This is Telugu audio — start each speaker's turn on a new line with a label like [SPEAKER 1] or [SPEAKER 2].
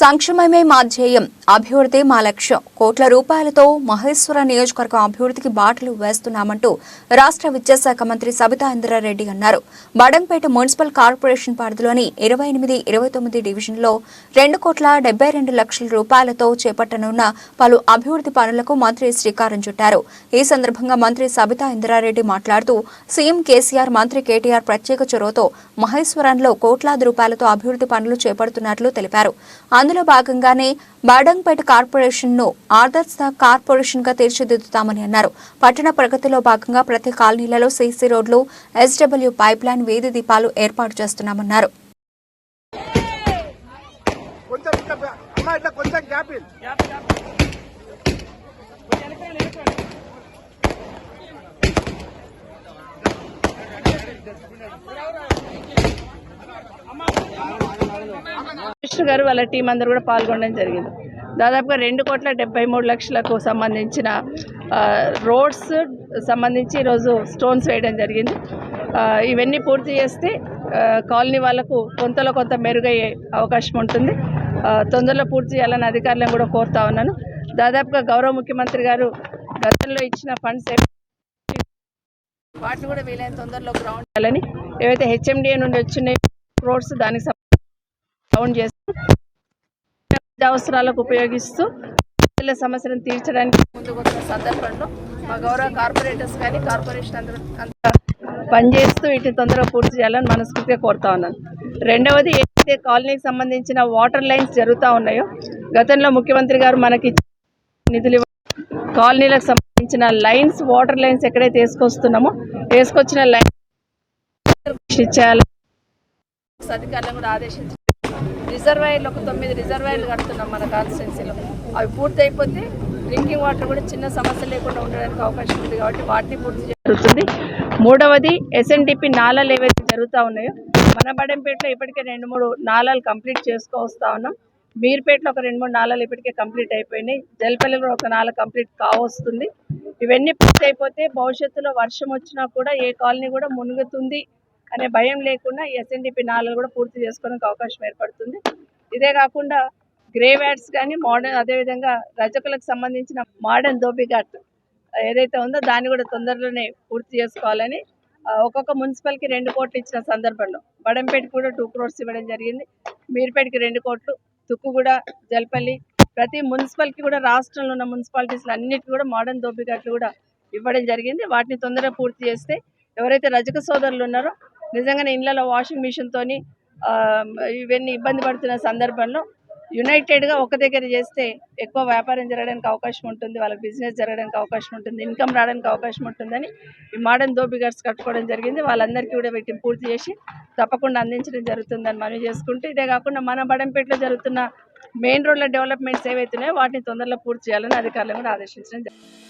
[SPEAKER 1] సంక్షేమమే మా ధ్యేయం. అభివృద్ధి మా లక్ష్యం. కోట్ల రూపాయలతో మహేశ్వర నియోజకవర్గం అభివృద్ధికి బాటలు వేస్తున్నామంటూ రాష్ట్ర విద్యాశాఖ మంత్రి సబితా ఇంద్రారెడ్డి అన్నారు. బడంపేట మున్సిపల్ కార్పొరేషన్ పరిధిలోని ఇరవై ఎనిమిది ఇరవై తొమ్మిది డివిజన్లో రెండు కోట్ల డెబ్బై రెండు లక్షల రూపాయలతో చేపట్టనున్న పలు అభివృద్ధి పనులకు మంత్రి శ్రీకారం చుట్టారు. ఈ సందర్భంగా మంత్రి సబితా ఇంద్రారెడ్డి మాట్లాడుతూ సీఎం కేసీఆర్ మంత్రి కేటీఆర్ ప్రత్యేక చొరవతో మహేశ్వరంలో కోట్లాది రూపాయలతో అభివృద్ధి పనులు చేపడుతున్నట్లు తెలిపారు. అందులో భాగంగానే బాడంపేట కార్పొరేషన్ను ఆదర్శ కార్పొరేషన్గా తీర్చిదిద్దుతామని అన్నారు. పట్టణ ప్రగతిలో భాగంగా ప్రతి కాలనీలలో సీసీ రోడ్లు ఎస్డబ్ల్యూ పైప్ లైన్ వీధి దీపాలు ఏర్పాటు చేస్తున్నామన్నారు.
[SPEAKER 2] అమ్మా ఇట్లా
[SPEAKER 3] గారు వాళ్ళ టీం అందరూ కూడా పాల్గొనడం జరిగింది. దాదాపుగా రెండు కోట్ల డెబ్బై మూడు లక్షలకు సంబంధించిన రోడ్స్ సంబంధించి ఈరోజు స్టోన్స్ వేయడం జరిగింది. ఇవన్నీ పూర్తి చేస్తే కాలనీ వాళ్ళకు కొంతలో కొంత మెరుగయ్యే అవకాశం ఉంటుంది. తొందరలో పూర్తి చేయాలని అధికారులను కూడా కోరుతా ఉన్నాను. దాదాపుగా గౌరవ ముఖ్యమంత్రి గారు గతంలో ఇచ్చిన ఫండ్స్ వాటిని కూడా వీలైన తొందరలో గ్రౌండ్ చేయాలని ఏవైతే హెచ్ఎండిఏ నుండి వచ్చిన రోడ్స్ దానికి డౌన్ చేస్తూ అవసరాలకు ఉపయోగిస్తూ ప్రజల సమస్యలను తీర్చడానికి ముందుకు వచ్చిన సందర్భంలో మా గౌరవ కార్పొరేటర్స్ కానీ కార్పొరేషన్ అందరూ అంతా పనిచేస్తూ వీటిని తొందరగా పూర్తి చేయాలని మనస్ఫూర్తిగా కోరుతా ఉన్నాను. రెండవది ఏదైతే కాలనీకి సంబంధించిన వాటర్ లైన్స్ జరుగుతూ ఉన్నాయో గతంలో ముఖ్యమంత్రి గారు మనకి నిధులు కాలనీలకు సంబంధించిన లైన్స్ వాటర్ లైన్స్ ఎక్కడైతే వేసుకొస్తున్నామో వేసుకొచ్చిన లైన్ ఇచ్చేయాలి అధికారులను కూడా ఆదేశించారు రిజర్వాయర్లు ఒక తొమ్మిది రిజర్వాయర్లు కడుతున్నాం మన కాన్స్టిట్యున్సీలో అవి పూర్తి అయిపోతే డ్రింకింగ్ వాటర్ కూడా చిన్న సమస్య లేకుండా ఉండడానికి అవకాశం ఉంది కాబట్టి వాటిని పూర్తి జరుగుతుంది మూడవది ఎస్ఎన్డిపి నాళాలు ఏవైతే జరుగుతూ ఉన్నాయో మన బడంపేటలో ఇప్పటికే రెండు మూడు నాళాలు కంప్లీట్ చేసుకో వస్తూ ఉన్నాం. మీర్పేటలో ఒక రెండు మూడు నాళాలు ఇప్పటికే కంప్లీట్ అయిపోయినాయి. జల్పల్లిలో ఒక నాల కంప్లీట్ కావస్తుంది. ఇవన్నీ పూర్తి అయిపోతే భవిష్యత్తులో వర్షం వచ్చినా కూడా ఏ కాలనీ కూడా మునుగుతుంది. అనే భయం లేకుండా ఎస్ఎన్డిపి నాలుగు కూడా పూర్తి చేసుకోవడానికి అవకాశం ఏర్పడుతుంది. ఇదే కాకుండా గ్రేవ్ కానీ మోడర్న్ అదేవిధంగా రజకులకు సంబంధించిన మోడర్న్ దోబిఘాట్ ఏదైతే ఉందో దాన్ని కూడా తొందరలోనే పూర్తి చేసుకోవాలని ఒక్కొక్క మున్సిపల్కి రెండు కోట్లు ఇచ్చిన సందర్భంలో. బడంపేట కూడా టూ క్రోర్స్ ఇవ్వడం జరిగింది. మీర్పేటకి రెండు కోట్లు తుక్కుగూడ జల్పల్లి ప్రతి మున్సిపల్కి కూడా రాష్ట్రంలో ఉన్న మున్సిపాలిటీస్లో అన్నిటికీ కూడా మోడర్న్ దోబిఘాట్లు కూడా ఇవ్వడం జరిగింది. వాటిని తొందరగా పూర్తి చేస్తే ఎవరైతే రజక సోదరులు ఉన్నారో నిజంగానే ఇళ్ళలో వాషింగ్ మిషన్తోని ఇవన్నీ ఇబ్బంది పడుతున్న సందర్భంలో యునైటెడ్గా ఒక దగ్గర చేస్తే ఎక్కువ వ్యాపారం జరగడానికి అవకాశం ఉంటుంది వాళ్ళకి బిజినెస్ జరగడానికి అవకాశం ఉంటుంది ఇన్కమ్ రావడానికి అవకాశం ఉంటుందని ఈ మోడర్న్ దోబిగర్స్ కట్టుకోవడం జరిగింది. వాళ్ళందరికీ కూడా వీటిని పూర్తి చేసి తప్పకుండా అందించడం జరుగుతుందని మనం చేసుకుంటూ ఇదే కాకుండా మన బడంపేటలో జరుగుతున్న మెయిన్ రోడ్ల డెవలప్మెంట్స్ ఏవైతున్నాయో వాటిని తొందరలో పూర్తి చేయాలని అధికారులను కూడా ఆదేశించడం జరిగింది.